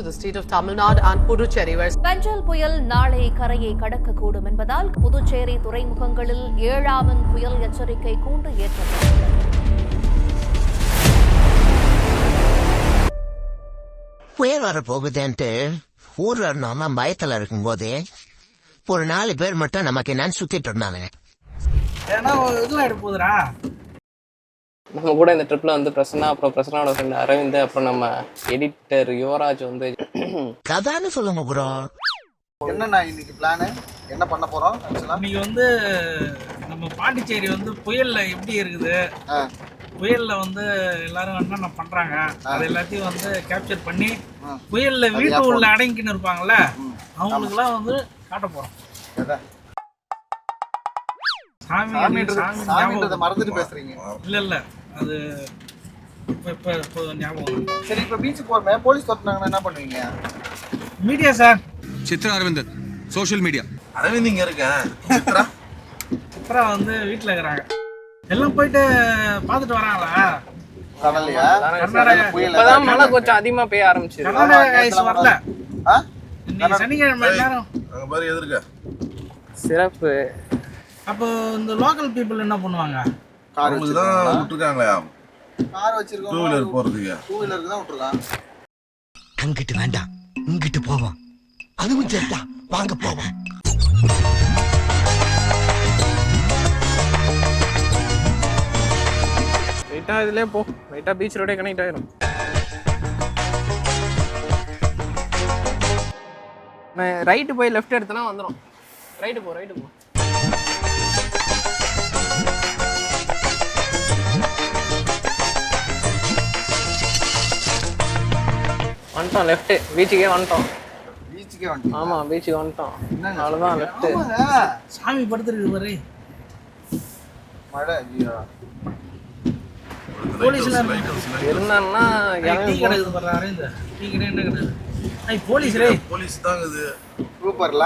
to the state of Tamil Nadu and Puducherry, where Fengal புயல் நாளை கரையை கடக்கக்கூடும் என்பதால் புதுச்சேரி துறைமுகங்களில் ஏழாவன் புயல் எச்சரிக்கை கூண்டு ஏற்றப்பட்டுள்ளது புயல் வர போகுதுன்ட்டு? ஊர்ல இருந்தோம் பயத்துல இருக்கும்போது ஒரு நாலு பேர் மட்டும் நமக்கு என்னன்னு சுத்திட்டு இருந்தாங்க ஏன்னா இதுவும் எடுக்க போகுதுடா நம்ம கூட இந்த ட்ரிப்ல வந்து பிரசன்னா அப்புறம் பிரசன்னாவோட ஃப்ரெண்ட் அரவிந்த் அப்புறம் நம்ம எடிட்டர் யுவராஜ் வந்து கதான்னு சொல்லுங்க ப்ரோ என்னண்ணா இன்னைக்கு பிளானு என்ன பண்ண போறோம்? இன்னைக்கு வந்து நம்ம பாண்டிச்சேரி வந்து புயல்ல எப்படி இருக்குது? புயல்ல வந்து எல்லாரும் என்னென்ன பண்றாங்க? அது எல்லாத்தையும் வந்து கேப்சர் பண்ணி புயல்ல வீட்டு உள்ள அடங்கின்னு இருப்பாங்கல்ல அவங்களுக்குலாம் வந்து காட்ட போறோம். சாமி சாமி மறந்துட்டு பேசுறீங்க. இல்ல இல்ல. அது இப்ப இப்ப இப்போ ஞாபகம். சரி இப்ப பீச்சுக்கு போறமே. போலீஸ் தொட்டினாங்கன்னா என்ன பண்ணுவீங்க? Media sir Chitra Aravindan social media Aravind இங்க இருக்கேன் சித்ரா? அப்புறம் வந்து வீட்டில் இருக்கிறாங்க. எல்லாம் போயிட்டு பார்த்துட்டு வராங்களா? கடலையா இப்பதான் மழை கொஞ்சம் அதிகமா பெய்ய ஆரம்பிச்சிருக்கு கர்நாடகா ஐஸ் வரல. சனிக்கிழமை நேரம் அங்க பாரு எதிர்க்க. சிறப்பு. அப்போ இந்த லோக்கல் பீப்புள் என்ன பண்ணுவாங்க? கார் அவங்களுக்கு தான் விட்டுருக்காங்களே. கார் டூ வச்சிருக்கோம் வீலர் போறதுக்கு டூ வீலருக்கு தான் விட்டுருக்கான் அங்கிட்டு வேண்டாம். இங்கிட்டு போவோம். அதுவும் சரிதான் வாங்க போவோம். ரைட்டா இதுலயே போ. ரைட்டா பீச் ரோடே கனெக்ட் ஆயிரும். ரைட்டு போய் லெஃப்ட் எடுத்தனா வந்துடும் ரைட்டு போ ரைட்டு போ. வந்துட்டோம் லெஃப்ட் பீச்சுக்கே வந்துட்டோம். பீச்சுக்கே வந்துட்டீங்க ஆமா பீச்சுக்கு வந்துட்டோம். அவ்வளோதான் லெஃப்ட். சாமி படுத்துருக்கு பாரு. மழை ஐயோ. இருந்தான்னா டீ கடை இருக்குது பாரு அரவிந்த் டீ கடை என்ன கடை ஐ போலீஸ் ரே. போலீஸ் இது. சூப்பர்ல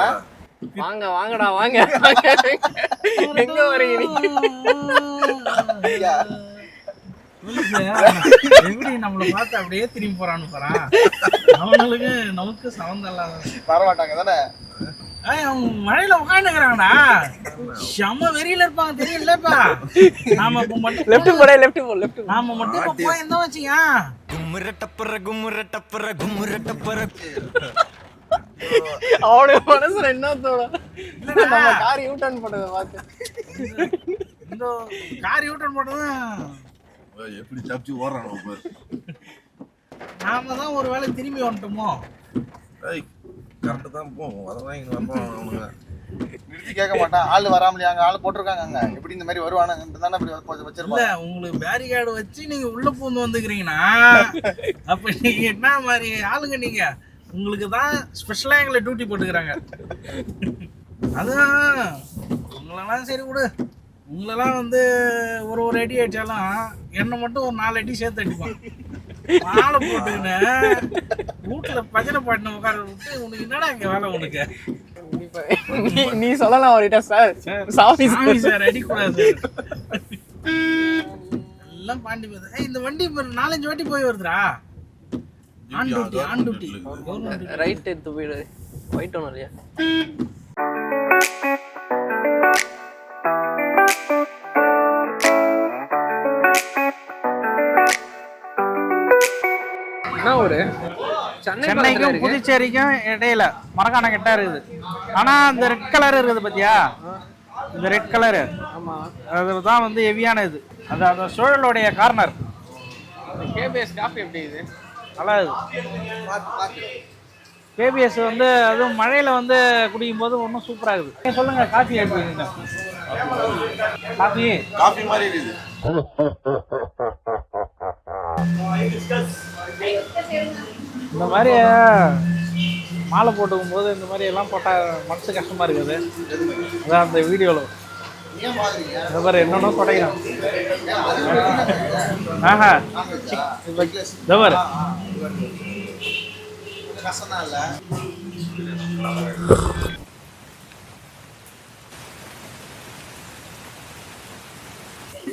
வாங்க வாங்கடா வாங்க. எங்க வரீங்க ஐயா. எப்படி நம்மளை பார்த்து அப்படியே திரும்பி போறான்னு போறான் அவங்களுக்கு நமக்கு சம்மந்தம் இல்லாத வரமாட்டாங்க தானே? அவங்க மழையில உட்காந்துக்கிறாங்கடா செம்ம வெறியில இருப்பாங்க தெரியலப்பா. நாம இப்ப மட்டும் லெஃப்ட் போடே லெஃப்ட் போ லெஃப்ட் நாம மட்டும் இப்ப போயிருந்தோம் வச்சுங்க அவனுடைய மனசுல என்ன தோணும்? நம்ம கார் யூ டர்ன் பண்ணதை பார்த்து. இந்த கார் யூட்டன் போட்டதும் எப்படி தப்பிச்சு ஓடுறான் பாரு. நாம தான் ஒரு வேளை திரும்பி வந்துட்டோமோ ஏய் கரெக்டாக தான் போவோம் அதெல்லாம் இங்கே வரணும் அவனுங்க. நிறுத்தி கேட்க மாட்டான். ஆள் வராமலையா அங்க ஆள் போட்டிருக்காங்க அங்க. எப்படி இந்த மாதிரி வருவானுங்க தானே இப்படி வச்சிருப்பாங்க உங்களுக்கு பேரிகார்டு வச்சு நீங்க உள்ள பூந்து வந்துக்கிறீங்கன்னா அப்ப நீங்க என்ன மாதிரி ஆளுங்க நீங்க? உங்களுக்கு தான் ஸ்பெஷலா எங்களை டியூட்டி போட்டுக்கிறாங்க. அதான் உங்களெல்லாம் சரி விடு. உங்களெல்லாம் வந்து ஒரு ஒரு அடி அடிச்சாலும் என்னை மட்டும் ஒரு நாலு அடி சேர்த்து அடிப்பான். மாலை போட்டுக்கின்னு வீட்டுல பஜனை பாட்டின உட்கார விட்டு உனக்கு என்னடா இங்க வேலை உனக்கு? நீ சொல்லலாம் அவர்கிட்ட சார். சாமி சாமி சார். அடிக்கூடாது. எல்லாம் பாண்டி போகுது. இந்த வண்டி இப்ப நாலஞ்சு வாட்டி போய் வருதுடா. On duty on duty right எடுத்து போயிடு. ஒயிட் ஒன்றும் இல்லையா? சென்னை சென்னைக்கும் புதுச்சேரிக்கும் இடையில மரக்காணம் கிட்ட இருக்குது. ஆனா அந்த ரெட் கலர் இருக்குது பாத்தியா? இந்த ரெட் கலரு ஆமா. அதுதான் வந்து ஹெவியான இது அது அந்த சுழலுடைய கார்னர் கேபிஎஸ் காஃபி எப்படி இது? நல்லா இது கேபிஎஸ் வந்து அதுவும் மழையில வந்து குடிக்கும் போது ஒன்றும் சூப்பராக இருக்குது சொல்லுங்க காஃபி எப்படி. காஃபி காஃபி மாதிரி இருக்குது. இந்த மாதிரி மாலை போட்டுக்கும் போது இந்த மாதிரி எல்லாம் போட்டால் மனசு கஷ்டமாக இருக்குது. அதான் அந்த வீடியோவில் இந்த மாதிரி என்னென்ன குடையிறான் ஆஹா இந்த மாதிரி.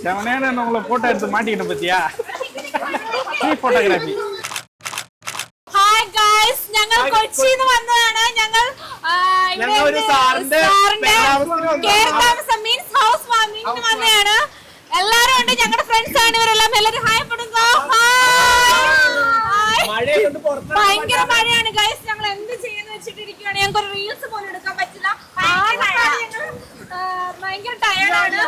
செவனேன்னு உங்களை போட்டோ எடுத்து மாட்டிக்கிட்டேன் பத்தியா? ஃபோட்டோகிராஃபி ഹൗസ് വാമിങ്ങിന് വന്നതാണ് എല്ലാരും ഉണ്ട് ഞങ്ങളുടെ ഫ്രണ്ട്സ് ആണ് ഇവരെല്ലാം എല്ലാരും ഹായ് പെടുന്നു മഴയെ കൊണ്ട് പുറത്ത് ഭയങ്കര മഴയാണ് ഗൈസ് ഞങ്ങൾ എന്ത് ചെയ്യുന്ന വെച്ചിട്ടിരിക്കുകയാണ് ഞങ്ങൾക്ക് ഒരു റീൽസ് പോലും എടുക്കാൻ പറ്റില്ല ഭയങ്കര മഴ. ഞങ്ങൾ, ആ, ഭയങ്കര ടയർഡാണ്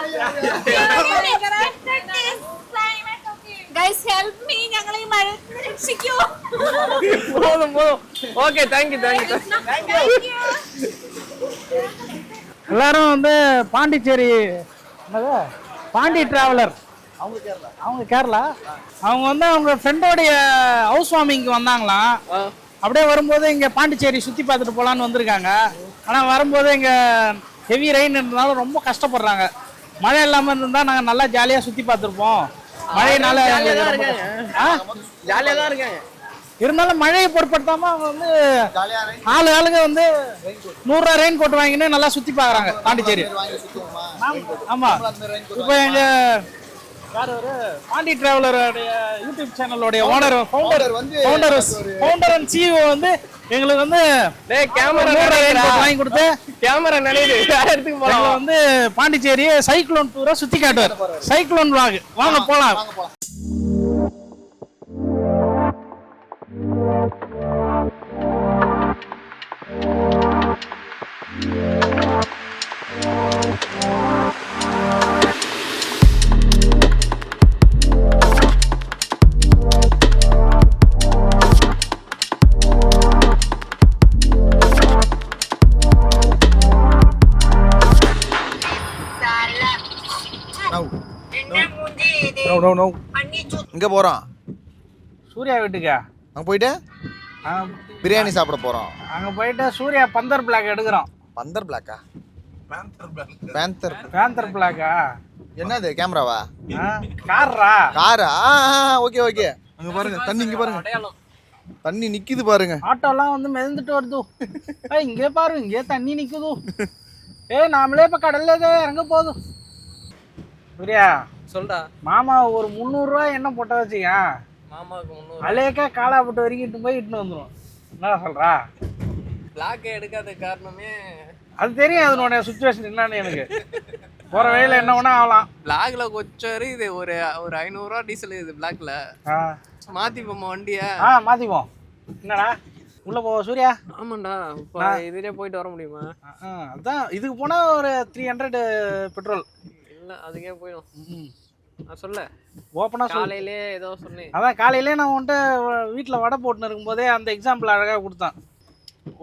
ഗൈസ് ഹെൽപ്പ് മീ ഞങ്ങൾ ഈ മഴ രക്ഷിക്കൂ போதும் போதும் okay thank you thank you Thank you. எல்லாரும் வந்து பாண்டிச்சேரி என்னது பாண்டி டிராவலர் அவங்க கேரளா? அவங்க வந்து அவங்க ஃப்ரெண்டோடைய ஹவுஸ் வார்மிங்க்கு வந்தாங்களாம் அப்படியே வரும்போது இங்க பாண்டிச்சேரி சுத்தி பார்த்துட்டு போலான்னு வந்திருக்காங்க. ஆனா வரும்போது இங்க ஹெவி ரெயின் இருந்தனால ரொம்ப கஷ்டப்படுறாங்க. மழை இல்லாம இருந்தா நாங்க நல்லா ஜாலியா சுத்தி பார்த்துருப்போம். மழையினால? ஜாலியாக தான் இருக்காங்க. இருந்தாலும் மழையை பொருட்படுத்தாம அவங்க வந்து நாலு ஆளுங்க வந்து நூறுரூவா ரெயின் கோட் வாங்கின்னு நல்லா சுத்தி பார்க்கறாங்க பாண்டிச்சேரி. ஆமா. இப்போ எங்க யார் ஒரு பாண்டி டிராவலருடைய யூடியூப் சேனலோடைய ஓனர் ஃபவுண்டர் Founder வந்து ஃபவுண்டர் ஃபவுண்டர் அண்ட் சிஇஓ வந்து எங்களுக்கு வந்து டேய் கேமரா வாங்கி கொடுத்து கேமரா நினைது வேற இடத்துக்கு எங்களை போலாம் வந்து பாண்டிச்சேரி சைக்ளோன் டூரா சுத்தி காட்டுவார். Cyclone vlog. வாங்க போலாம். நோ இங்க போறோம் சூர்யா வீட்டுக்கா? அங்க போயிட்டு? பிரியாணி சாப்பிட போறோம் அங்க போயிட்டு சூர்யா பந்தர் பிளாக் எடுக்கிறோம் பந்தர் பிளாக்கா பேந்தர் பேந்தர் பேந்தர் பிளாக்கா என்னது கேமராவா கார்ரா காரா ஓகே ஓகே அங்க பாருங்க தண்ணி இங்க பாருங்க. தண்ணி நிக்குது பாருங்க. ஆட்டோலாம் வந்து மிதந்துட்டு வருது. ஏய் இங்கே பாரு இங்கே தண்ணி நிக்குது. ஏய் நாமளே இப்ப கடல்ல இறங்க போதும் சூர்யா சொல்டா மாமா ஒரு முந்நூறுரூவா என்ன போட்ட வச்சுக்க. மாமாவுக்கு முந்நூறு அலேக்கா காலாப்பட்டு வரைக்கும் இட்டு போய் இட்டுன்னு வந்துடும் என்ன சொல்றா? பிளாக் எடுக்காத காரணமே அது தெரியும் அதனுடைய சுச்சுவேஷன் என்னன்னு எனக்கு. போற வழியில என்ன வேணா ஆகலாம். பிளாக்ல கொச்சாரு இது ஒரு ஒரு ஐநூறுரூவா டீசல் இது பிளாக்ல. மாத்திப்போமா வண்டிய? ஆ மாத்திப்போம். என்னடா? உள்ள போ சூர்யா? ஆமாண்டா இதுலயே போயிட்டு வர முடியுமா? அதான் இதுக்கு போனா ஒரு த்ரீ ஹண்ட்ரட் பெட்ரோல் இல்ல அதுக்கே போயிடும். சொல்ல. ஓப்பனா சொல்லு. காலையிலே ஏதோ சொன்னேன். அதான் காலையிலே நான் வந்துட்டு வீட்டில் வடை போட்டுன்னு இருக்கும்போதே அந்த எக்ஸாம்பிள் அழகாக கொடுத்தான்.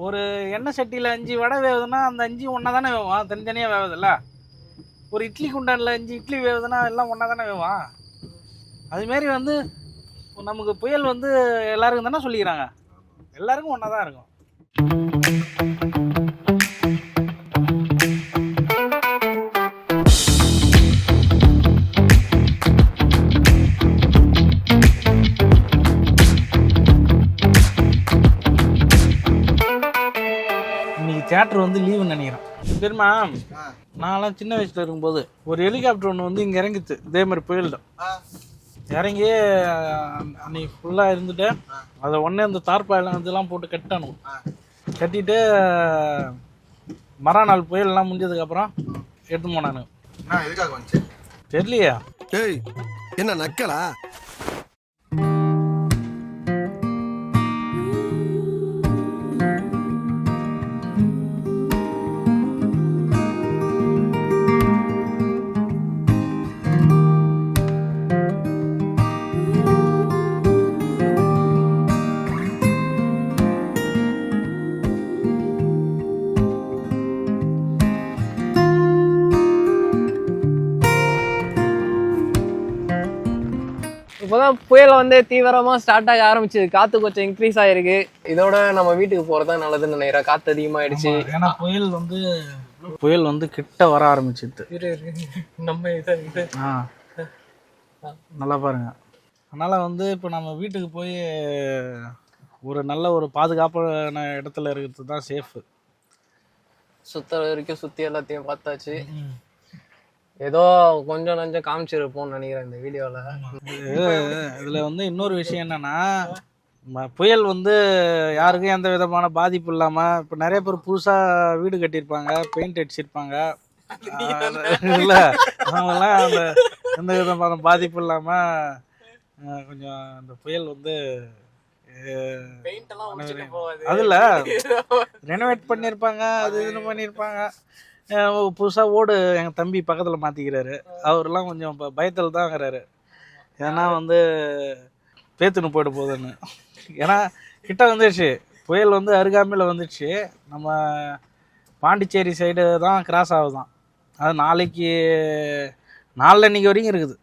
ஒரு எண்ணெய் சட்டியில் அஞ்சு வடை வேவுதுன்னா அந்த அஞ்சு ஒன்றா தானே வேவான் தனித்தனியாக வேவுதில்ல? ஒரு இட்லி குண்டானில் அஞ்சு இட்லி வேவுதுன்னா எல்லாம் ஒன்றா தானே வேவான் அதுமாரி வந்து நமக்கு புயல் வந்து எல்லாருக்கும் தானே சொல்லிக்கிறாங்க. எல்லாருக்கும் ஒன்றா தான் இருக்கும். தேட்டர் வந்து லீவுன்னு நினைக்கிறேன். தெரியுமா? நான்லாம் சின்ன வயசுல இருக்கும்போது ஒரு ஹெலிகாப்டர் ஒன்று வந்து இங்கே இறங்கிச்சு. இதே மாதிரி புயல் தான் இறங்கி அன்னைக்கு ஃபுல்லாக இருந்துட்டு அதை உடனே அந்த தார்பாயெல்லாம் இதெல்லாம் போட்டு கட்டணும் கட்டிட்டு மறுநாள் புயல்லாம் முடிஞ்சதுக்கப்புறம் எடுத்து போனானு என்ன எதுக்காக வந்துச்சு? தெரியலையா. ஏய் என்ன நக்கலா? புயல் வந்து தீவிரமா ஸ்டார்ட் ஆக ஆரம்பிச்சது. காத்து கொஞ்சம் இன்க்ரீஸ் ஆயிருக்கு. இதோட நம்ம வீட்டுக்கு போறதா நல்லதுன்னு நினைக்கிறேன். காத்து அதிகமாயிடுச்சு. ஏன்னா புயல் வந்து புயல் வந்து கிட்ட வர ஆரம்பிச்சிட்டு நம்ம இதை நல்லா பாருங்க. அதனால வந்து இப்போ நம்ம வீட்டுக்கு போய் ஒரு நல்ல ஒரு பாதுகாப்பான இடத்துல இருக்கிறது தான் சேஃபு சுத்த வரைக்கும் சுத்தி எல்லாத்தையும் பார்த்தாச்சு. ஏதோ கொஞ்சம் நஞ்சம் காமிச்சிருப்போம்னு நினைக்கிறேன் இந்த வீடியோல. இதில் வந்து இன்னொரு விஷயம் என்னன்னா புயல் வந்து யாருக்கும் எந்த விதமான பாதிப்பு இல்லாமல் இப்போ நிறைய பேர் புதுசாக வீடு கட்டியிருப்பாங்க பெயிண்ட் அடிச்சிருப்பாங்க. இல்லை அவங்கெல்லாம் அந்த எந்த விதமான பாதிப்பு இல்லாமல் கொஞ்சம் அந்த புயல் வந்து அதில் ரெனோவேட் பண்ணியிருப்பாங்க அது இதுன்னு பண்ணியிருப்பாங்க. புதுசாக ஓடு எங்கள் தம்பி பக்கத்தில் மாற்றிக்கிறாரு அவர்லாம் கொஞ்சம் இப்போ பயத்தில் தாங்கிறாரு ஏன்னா வந்து பேத்துன்னு போயிட போகுதுன்னு. ஏன்னா கிட்ட வந்துடுச்சு புயல் வந்து அருகாமையில் வந்துடுச்சு நம்ம பாண்டிச்சேரி சைடு தான் கிராஸ் ஆகுதான். அது நாளைக்கு நாளன்னைக்கு வரைக்கும் இருக்குது.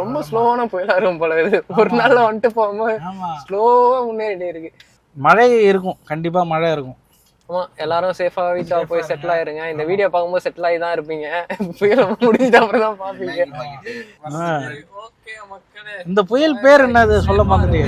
ரொம்ப ஸ்லோவான புயலா இருக்கும் போல இது ஒரு நாள்ல வந்துட்டு போகும்போது ஆமாம் ஸ்லோவா முன்னேறிட்டே இருக்கு. மழை இருக்கும். கண்டிப்பாக மழை இருக்கும். ஆமா எல்லாரும் சேஃபா வீட்டுல போய் செட்டில் ஆயிருங்க. இந்த வீடியோ பார்க்கும்போது செட்டில் ஆகி தான் இருப்பீங்க. புயல் முடிஞ்ச அப்புறம் தான் பாப்பீங்க இந்த புயல் பேர் என்னது? சொல்ல மாதிரி